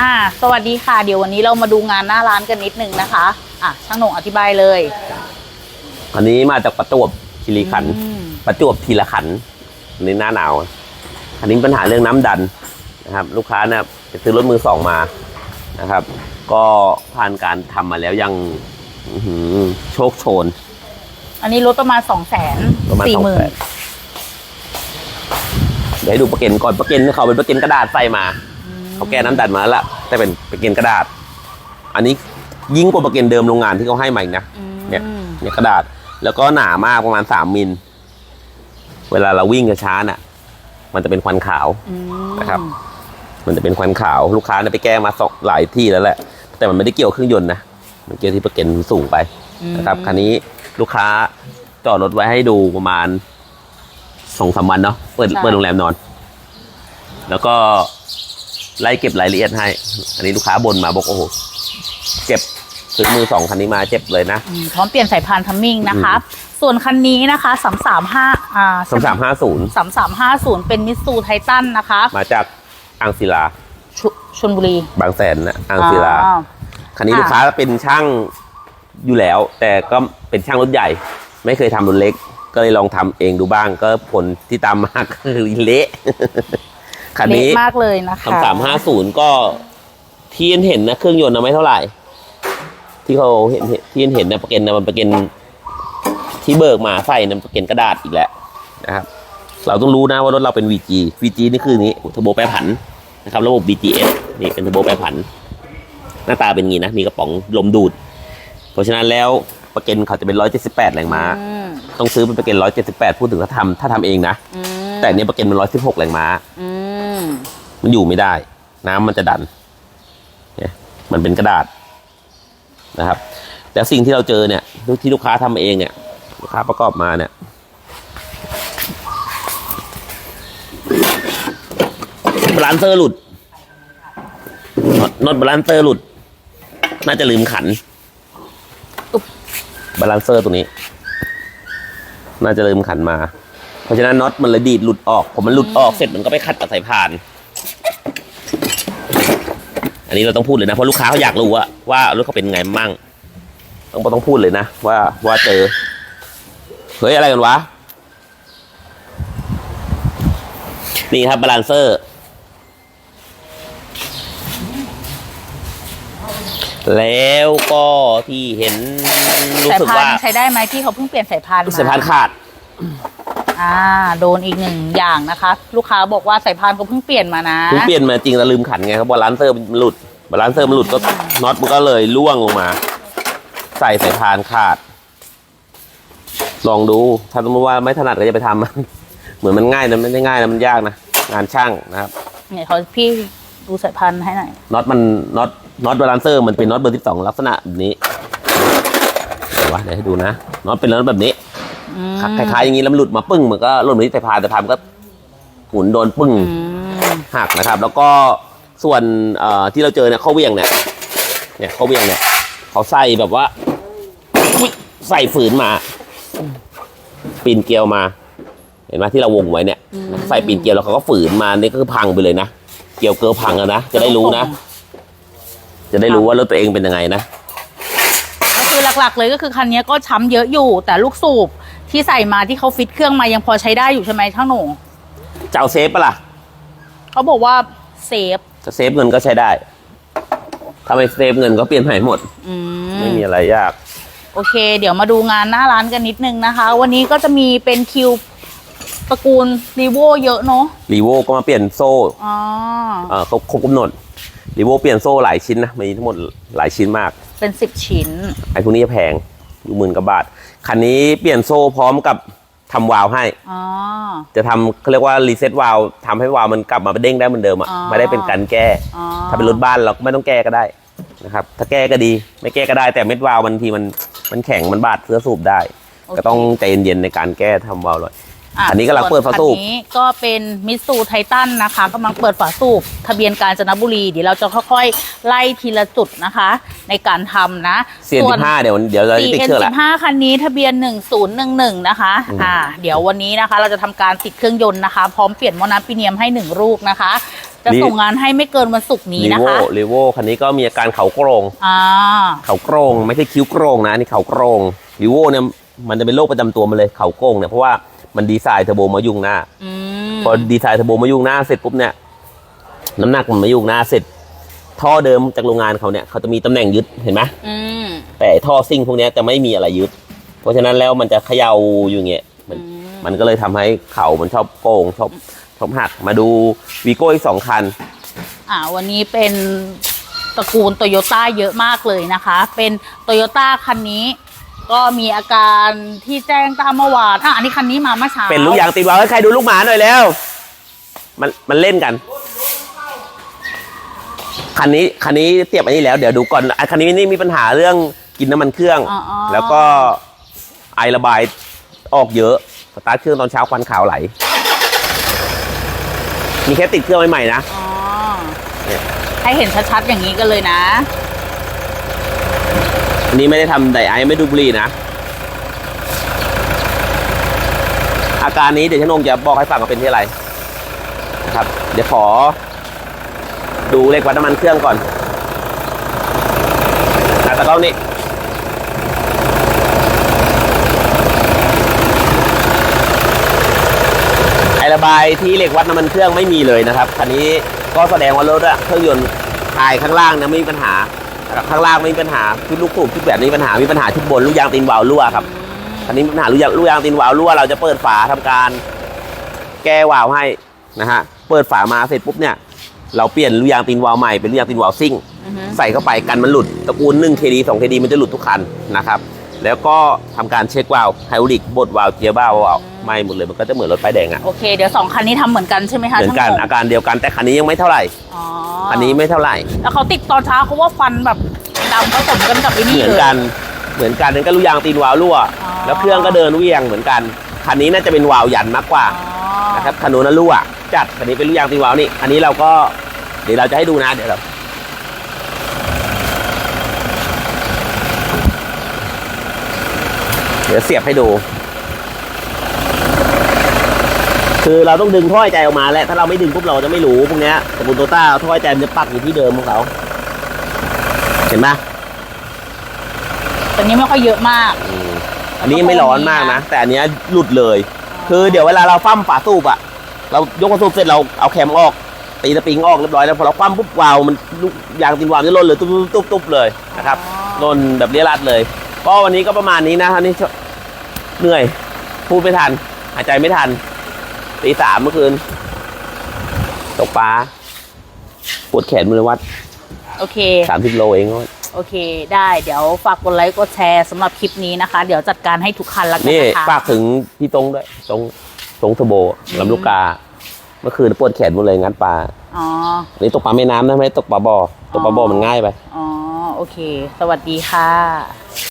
อ่า สวัสดีค่ะ เดี๋ยววันนี้เรามาดูงานหน้าร้านกันนิดนึงนะคะ อะ ช่างหนงอธิบายเลย อันนี้มาจากประจวบคีรีขันธ์อืม ประจวบทีละขันธ์ในหน้าหนาว อันนี้ปัญหาเรื่องน้ำดันนะครับ ลูกค้าเนี่ยไปซื้อรถมือสองมานะครับ ก็ผ่านการทำมาแล้วยังอื้อหือโชคโชน อันนี้ลดประมาณสองแสนประมาณสี่สองหมื่แสนนเดี๋ยวให้ดูประเก็นก่อนประเก็นเขาเป็นประเก็นกระดาษใส่มา เขาแก้น้ำดันมาแล้วล่ะแต่เป็นประเก็นกระดาษ อันนี้ยิ่งกว่าประเก็นเดิมโรงงานที่เขาให้มาอีกนะเนี่ยเนี่ยกระดาษแล้วก็หนามากประมาณสามมิลเวลาเราวิ่งช้าๆน่ะ มันจะเป็นควันขาวอืมนะครับ มันจะเป็นควันขาวลูกค้าเนี่ยไปแก้มาสองหลายที่แล้วแหละ แต่มันไม่ได้เกี่ยวเครื่องยนต์นะมันเกี่ยวที่ประเก็นสูงไปนะครับคันนี้ลูกค้าจอดรถไว้ให้ดูประมาณสองสามวันเนาะเปิดใช่เปิดโรงแรมนอน แล้วก็ ไล่เก็บรายละเอียดให้ อันนี้ลูกค้าบ่นมาบอกโอ้โหเจ็บซื้อมือสองคันนี้มาเจ็บเลยนะ อืมพร้อมเปลี่ยนสายพานทัมมิ่งนะคะ ส่วนคันนี้นะคะสามสามห้าอ่าสามสามห้าศูนย์สามสามห้าศูนย์เป็นมิตซูไททันนะคะมาจากอังศิลาชชนบุรีบางแสนนะอังศิลาอ่ คันนี้ค่ะ ลูกค้าเป็นช่างอยู่แล้ว แต่ก็เป็นช่างรถใหญ่ ไม่เคยทำรถเล็ก ก็เลยลองทำเองดูบ้าง ก็ผลที่ตามมาคือเละ คันนี้เละมากเลยนะคะคำสามห้าศูนย์ก็ที่เห็นนะเครื่องยนต์นะไม่เท่าไหร่ ที่เขาเห็นที่เห็นนะประเก็นนะมันประเก็นที่เบิกมาใส่นะประเก็นกระดาษอีกแล้วนะครับเราต้องรู้นะว่ารถเราเป็น VG VG นี่คือนี้เทอร์โบแปรผันนะครับระบบ BGS นี่เป็นเทอร์โบแปรผัน หน้าตาเป็นงี้นะ มีกระป๋องลมดูด เพราะฉะนั้นแล้วประเก็นเขาจะเป็น178แรงม้าอืมต้องซื้อเป็นประเก็น178พูดถึงถ้าทำถ้าทำเองนะอืมแต่อันนี้ประเก็นมัน116แรงม้าอื มันอยู่ไม่ได้ น้ำมันจะดันเนี่ยมันเป็นกระดาษนะครับ แต่สิ่งที่เราเจอเนี่ยที่ลูกค้าทำเองเนี่ยลูกค้าประกอบมาเนี่ยบาลานเซอร์หลุดน็อตบาลานเซอร์หลุด น่าจะลืมขันบบาลานเซอร์ตัวนี้ น่าจะลืมขันมา เพราะฉะนั้นน็อตมันเลยดีดหลุดออก ผมมันหลุดออกเสร็จมันก็ไปขัดกับสายพาน นนี้เราต้องพูดเลยนะเพราะลูกค้าเขาอยากรู้ว่าว่ารถเขาเป็นไงมั่ง ต้องต้องพูดเลยนะว่าว่าเจอเฮ้ยอะไรกันวะนี่ครับบาลานเซอร์ แล้วก็ที่เห็นรู้สายสึกพานว่าใช้ได้ไหมที่เขาเพิ่งเปลี่ยนสายพานมาสายพานขาด อ่าโดนอีกหนึ่งอย่างนะคะ ลูกค้าบอกว่าสายพานก็เพิ่งเปลี่ยนมานะเพิ่งเปลี่ยนมาจริงแต่ลืมขันไงครับบาลานเซอร์มันหลุดบาลานเซอร์มันหลุดก็น็อตมันก็เลยล่วงลงมา ใส่สายพานขาด ลองดูถ้าสมมติว่าไม่ถนัดก็จะไปทำ เหมือนมันง่ายนะไม่ได้ง่ายนะมันยากนะงานช่างนะครับเนี่ยเขาพี่ดูสายพานให้หน่อยน็อตมันน็อตน็อตบาลานเซอร์มันเป็นน็อตเบอร์ที่สองลักษณะแบบนี้เดี๋ยววะเดี๋ยวให้ดูนะน็อตเป็นน็อตแบบนี้ อืมคล้ายๆอย่างนี้แล้วมันหลุดมาปึ้งมันก็หล่นมาที่สายพานสายพานมันก็หมุนโดนปึ้ง อืมหักนะครับ แล้วก็ส่วนเอ่อที่เราเจอเนี่ยข้อเวียงเนี่ยเนี่ยข้อเวียงเนี่ยเขาใส่แบบว่าอุ๊ยใส่ฝืนมา ปีนเกลียวมา เห็นไหมที่เราวงไว้เนี่ย ใส่ปีนเกลียวแล้วเขาก็ฝืนมานี่ก็คือพังไปเลยนะเกลียวเกลียวพังแล้วนะจะได้รู้นะ จะได้รู้ว่ารถตัวเองเป็นยังไงนะ ก็คือหลักๆเลยก็คือคันนี้ก็ช้ำเยอะอยู่ แต่ลูกสูบ ที่ใส่มาที่เขาฟิตเครื่องมายังพอใช้ได้อยู่ใช่ไหมช่างหนงจะเอาเซฟปะล่ะเขาบอกว่าเซฟจะเซฟเงินก็ใช้ได้ถ้าไม่เซฟเงินก็เปลี่ยนใหม่หมดอืไม่มมีอะไรยาก โอเค เดี๋ยวมาดูงานหน้าร้านกันนิดนึงนะคะ วันนี้ก็จะมีเป็นคิวตระกูลรีโวเยอะเนาะรีโวก็มาเปลี่ยนโซ่อ๋อเอ่อเขาครบกำหนดรีโวเปลี่ยนโซ่หลายชิ้นนะมีทั้งหมดหลายชิ้นมาก เป็นสิบชิ้น ไอ้พวกนี้จะแพง อยู่หมื่นกว่าบาท คันนี้เปลี่ยนโซ่พร้อมกับทำวาล์วให้ อ๋อ จะทำเขาเรียกว่ารีเซ็ตวาล์วทำให้วาล์วมันกลับมาเด้งได้เหมือนเดิมอะอ๋อ ไม่ได้เป็นการแก้ อ๋อถ้าเป็นรถบ้านเราก็ไม่ต้องแก้ก็ได้นะครับ ถ้าแก้ก็ดี ไม่แก้ก็ได้ แต่เม็ดวาล์วบางทีมันมันแข็งมันบาดเสื้อสูบได้โอเคก็ต้องใจเย็นๆในการแก้ทำวาล์วเลยะ อันนี้กำลังเปิดฝาสูบส่วนคันนี้ก็เป็นมิตซูไททันนะคะกำลังเปิดฝาสูบทะเบียนกาญจนบุรี เดี๋ยวเราจะค่อยๆ ไล่ทีละจุดนะคะ ในการทำนะเซียนส่วสิบห้าเดี๋ยวเดี๋ยวเราจะติด CN เครื่องละ15 คันนี้ทะเบียน 1011 นะคะอืมอ่าเดี๋ยววันนี้นะคะ เราจะทำการติดเครื่องยนต์นะคะ พร้อมเปลี่ยนหม้อน้ำปีเนียมให้1ลูกนะคะจะนี่ส่งงานให้ไม่เกินวันศุกร์นี้รีนะโวคะรีโวคันนี้ก็มีอาการเขาโกรงอ่าเขาโกรงไม่ใช่คิ้วโกรงนะอันนี่เขาโกรงรีโวเนี่ยมันจะเป็นโรคประจำตัวมันเลยเขาโกรงเนี่ยเพราะว่า มันดีไซน์เทอร์โบมายุ่งหน้า อืมพอดีไซน์เทอร์โบมายุ่งหน้าเสร็จปุ๊บเนี่ยน้ำหนักมันมายุ่งหน้าเสร็จ ท่อเดิมจากโรงงานเขาเนี่ยเขาจะมีตำแหน่งยึดเห็นไหมอืมแต่ไอ้ท่อซิ่งพวกเนี้ยจะไม่มีอะไรยึด เพราะฉะนั้นแล้วมันจะเขย่าอยู่อย่างเงี้ยมันอืมมันก็เลยทำให้เข่ามันชอบโกงชอบชอบหักมาดูวีโก้อีกสองคัน อ่าวันนี้เป็นตระกูลโตโยต้าเยอะมากเลยนะคะ เป็นโตโยต้าคันนี้ ก็มีอาการที่แจ้งตามเมื่อวานอะอันนี้คันนี้มาเมื่อเช้าเป็นลูกยางตีวาวให้ใครดูลูกหมาหน่อยแล้ว มันมันเล่นกัน คันนี้คันนี้เทียบอันนี้แล้วเดี๋ยวดูก่อนอะคันนี้นี่มีปัญหาเรื่องกินน้ำมันเครื่อง อ๋ออ๋อ แล้วก็ไอระบายออกเยอะ สตาร์ทเครื่องตอนเช้าควันขาวไหล มีแค่ติดเครื่องใหม่ๆนะ อ๋อเนี่ยให้เห็นชัดๆอย่างนี้กันเลยนะ อันนี้ไม่ได้ทำไดไอไม่ดูดบุหรี่นะ อาการนี้เดี๋ยวชนงจะบอกให้ฟังว่าเป็นที่อะไรนะครับ เดี๋ยวขอ ดูเลขวัดน้ำมันเครื่องก่อนนะตะกล้องนี้ไอระบายที่เหล็กวัดน้ำมันเครื่องไม่มีเลยนะครับคันนี้ก็แสดงว่ารถเครื่องยนต์ทายข้างล่างนะไม่มีปัญหา ข้างล่างไม่มีปัญหาชุดลูกสูบชุดแบบนี้มีปัญหามีปัญหาชุดบนลูกยางตีนวาล์วรั่วครับคันนี้มีปัญหาลูกยางลูกยางตีนวาล์วรั่วเราจะเปิดฝาทำการ แก้วาล์วให้นะฮะเปิดฝามาเสร็จปุ๊บเนี่ยเราเปลี่ยนลูกยางตีนวาล์วใหม่เป็นลูกยางตีนวาล์วซิ่งอือฮึใส่เข้าไปกันมันหลุดตระกูล1 KD 2 KD มันจะหลุดทุกคันนะครับ แล้วก็ทำการเช็ควาล์วไฮดรอลิกบดวาล์วเกียร์บ้าล์ววาล์วไม่หมดเลยมันก็จะเหมือนรถไฟแดงอะโอเค เดี๋ยวสองคันนี้ทำเหมือนกันใช่ไหมคะเหมือนกันช่างผมอาการเดียวกันแต่คันนี้ยังไม่เท่าไหร่อ๋อคันนี้ไม่เท่าไหร่ แล้วเขาติดตอนเช้าเขาว่าฟันแบบดำผสมกันกับไอ้นี่เหมือนเลยกัน เหมือนกันนั่นก็ลูกยางตีนวาล์วรั่ว อ๋อแล้วเครื่องก็เดินเวียงเหมือนกัน คันนี้น่าจะเป็นวาล์วยันมากกว่า อ๋อนะครับคันนู้นนะรั่วจัดคันนี้เป็นลูกยางตีนวาล์วนี่ อันนี้เราก็เดี๋ยวเราจะให้ดูนะ เดี๋ยวเรา ดี๋ยวเสียบให้ดู คือเราต้องดึงท่อหายใจออกมาแหละถ้าเราไม่ดึงปุ๊บเราจะไม่รู้พวกเนี้ยสกุลโตต้าท่อหายใจมันจะปักอยู่ที่เดิมของเขาเห็นไหมแต่นี้ไม่ค่อยเยอะมากอืมอันนี้ไม่ร้อนมากนะ แต่อันเนี้ยหลุดเลย คือเดี๋ยวเวลาเราคว่ำฝาสูบอะเรายกฝาสูบเสร็จเราเอาแคมออก ตีตะปิงออกเรียบร้อยแล้วพอเราคว่ำปุ๊บวาล์วมันลูกยางตีนวาล์วจะล่นเลยตุ๊บตุ๊บตุ๊บตุ๊บเลยนะครับอ๋อล่นแบบเรียรัดเลยก็วันนี้ก็ประมาณนี้นะท่านนี้ เหนื่อย พูดไม่ทัน หายใจไม่ทันตีสามเมื่อคืน ตกปลาปวดแขนมือวัดโอเคสามสิบโลเองก็โอเค ได้เดี๋ยวฝากกดไลค์กดแชร์สำหรับคลิปนี้นะคะ เดี๋ยวจัดการให้ทุกคันละกันนี่นะคะฝากถึงพี่ตรงด้วยตรงตรงเทอร์โบลำลูกกา เมื่อคืนปวดแขนหมดเลยงัดปลาอ๋ออันนี่ตกปลาแม่น้ำนะไม่ได้ตกปลาบ่อตกปลาบ่อมันง่ายไปอ๋อโอเค สวัสดีค่ะ